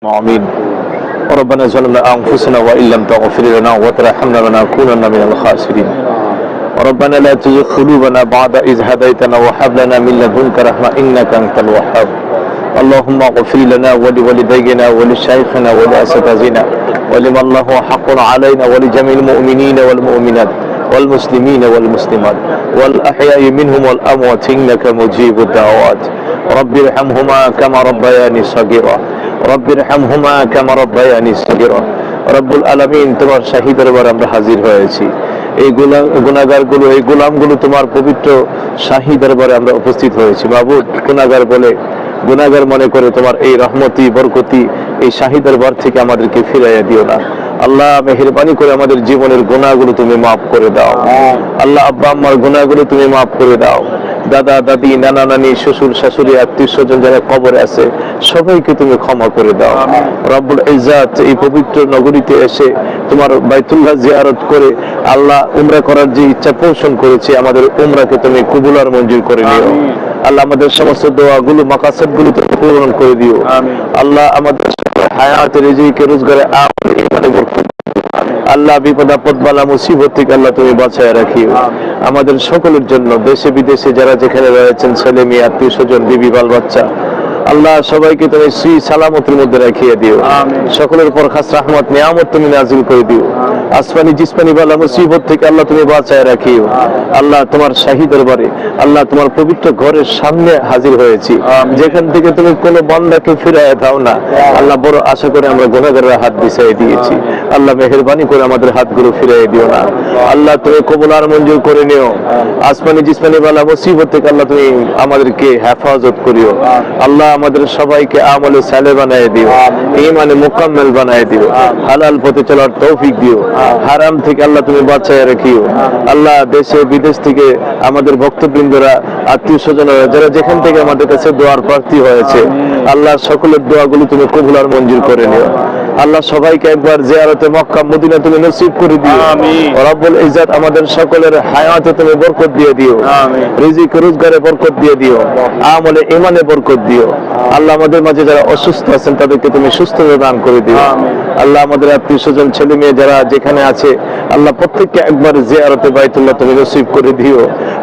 آمين. ربنا ظلمنا أنفسنا وإن لم تغفر لنا وترحمنا لنكونن من الخاسرين. ربنا لا تزغ قلوبنا بعد إذ هديتنا وهب لنا من لدنك رحمة إنك أنت الوهاب. اللهم اغفر لنا ولوالدينا ولشيخنا ولأساتذتنا ولمن له حق علينا ولجميع المؤمنين والمؤمنات والمسلمين والمسلمات والأحياء منهم والأموات إنك مجيب الدعوات. رب ارحمهما كما ربياني صغيرا. তোমার শাহী দরবার আমরা হাজির হয়েছি। এই এই তোমার পবিত্র শাহী দরবারে আমরা উপস্থিত হয়েছি। বাবু গুনাগার বলে গুনাগার মনে করে তোমার এই রহমতি বরকতি এই শাহী দরবার থেকে আমাদেরকে ফিরাইয়া দিও না। আল্লাহ মেহরবানি করে আমাদের জীবনের গুণাগুলো তুমি মাফ করে দাও। আল্লাহ আব্বা আমার গুণাগুলো তুমি মাফ করে দাও। দাদা দাদি নানা নানি শ্বশুর শাশুড়ি আত্মীয় স্বজন যারা কবরে আছে সবাইকে তুমি ক্ষমা করে দাও। রব্বুল ইজাত এই পবিত্র নগরীতে এসে তোমার বাইতুল্লাহ জিয়ারত করে আল্লাহ উমরা করার যে ইচ্ছা পোষণ করেছে আমাদের উমরাকে তুমি কুবুলার মঞ্জুর করে নিও। আল্লাহ আমাদের সমস্ত দোয়াগুলো মাকাসাদগুলো তুমি পূরণ করে দিও। আল্লাহ আমাদের হায়াত রেজিকে রোজগারে বরকত আল্লাহ বিপদ আপদ বালা মুসিবত থেকে আল্লাহ তুমি বাঁচায় রাখি আমাদের সকলের জন্য দেশে বিদেশে যারা যেখানে রয়েছেন ছেলে মেয়ে আত্মীয় স্বজন বিবি বাল বাচ্চা আল্লাহ সবাইকে তুমি শ্রী সালামতের মধ্যে রাখিয়ে দিও। সকলের পর খাস রহমত নিয়ামত তুমি নাজিল করে দিও। আসমানি জিসমানি বালা মুসিবত থেকে আল্লাহ তুমি বাঁচায় রাখিও। আল্লাহ তোমার শাহী দরবারে আল্লাহ তোমার পবিত্র ঘরের সামনে হাজির হয়েছি। যেখান থেকে তুমি কোনো বান্দাকে ফিরায় দাও না আল্লাহ বড় আশা করে আমরা গুনাহগারের হাত বিছাই দিয়েছি। আল্লাহ মেহেরবানি করে আমাদের হাতগুলো ফিরিয়ে দিও না। আল্লাহ। তুমি কবুলার মঞ্জুর করে নিও। আসমানি জিসমানি বালা মুসিবত থেকে আল্লাহ তুমি আমাদেরকে হেফাজত করিও। আল্লাহ আমাদের সবাইকে আমলে সালে বানায় দিও ইমানে মুকাম্মেল বানায় দিও হালাল পথে চলার তৌফিক দিও হারাম থেকে আল্লাহ তুমি বাঁচায় রাখিও। আল্লাহ দেশে বিদেশ থেকে আমাদের ভক্তবৃন্দরা আত্মীয় স্বজনরা যারা যেখান থেকে আমাদের কাছে দোয়ার প্রার্থী হয়েছে আল্লাহ সকলের দোয়াগুলো তুমি কবুলার মঞ্জুর করে নিও। আল্লাহ সবাইকে একবার জিয়ারতে মক্কা মদিনা তুমি নসিব করে দিও। রব্বুল ইজ্জত আমাদের সকলের হায়াতে তুমি বরকত দিয়ে দিও। রিজিক রোজগারে বরকত দিয়ে দিও। আমলে ইমানে বরকত দিও। আল্লাহ আমাদের মাঝে যারা অসুস্থ আছেন তাদেরকে তুমি সুস্থতা দান করে দিও। আল্লাহ আমাদের আত্মীয় স্বজন ছেলে মেয়ে যারা যেখানে আছে আল্লাহ প্রত্যেককে একবার জিয়ারতে বাইতুল্লাহ তুমি নসিব করে দিও।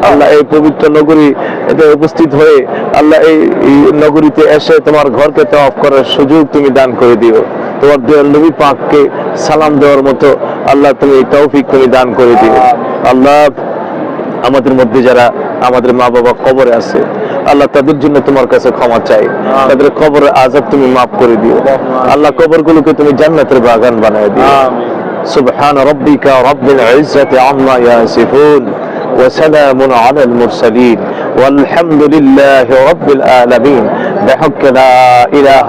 আল্লাহ এই পবিত্র নগরী এতে উপস্থিত হয়ে আল্লাহ এই এই নগরীতে এসে তোমার ঘরকে তফ করার সুযোগ তুমি দান করে দিও। তোমার দেওয়ার নবী পাককে সালাম দেওয়ার মতো আল্লাহ তুমি তৌফিক তুমি দান করে দিও আল্লাহ আমাদের মধ্যে যারা আমাদের মা বাবা কবরে আছে আল্লাহ তাদের জন্য তোমার কাছে ক্ষমা চাই তাদের কবরের আজাব তুমি মাফ করে দিও আল্লাহ কবরগুলোকে তুমি জান্নাতের বাগান বানায় দিও سبحان ربك رب العزة عما يصفون وسلام على المرسلين والحمد لله رب العالمين بحق لا إله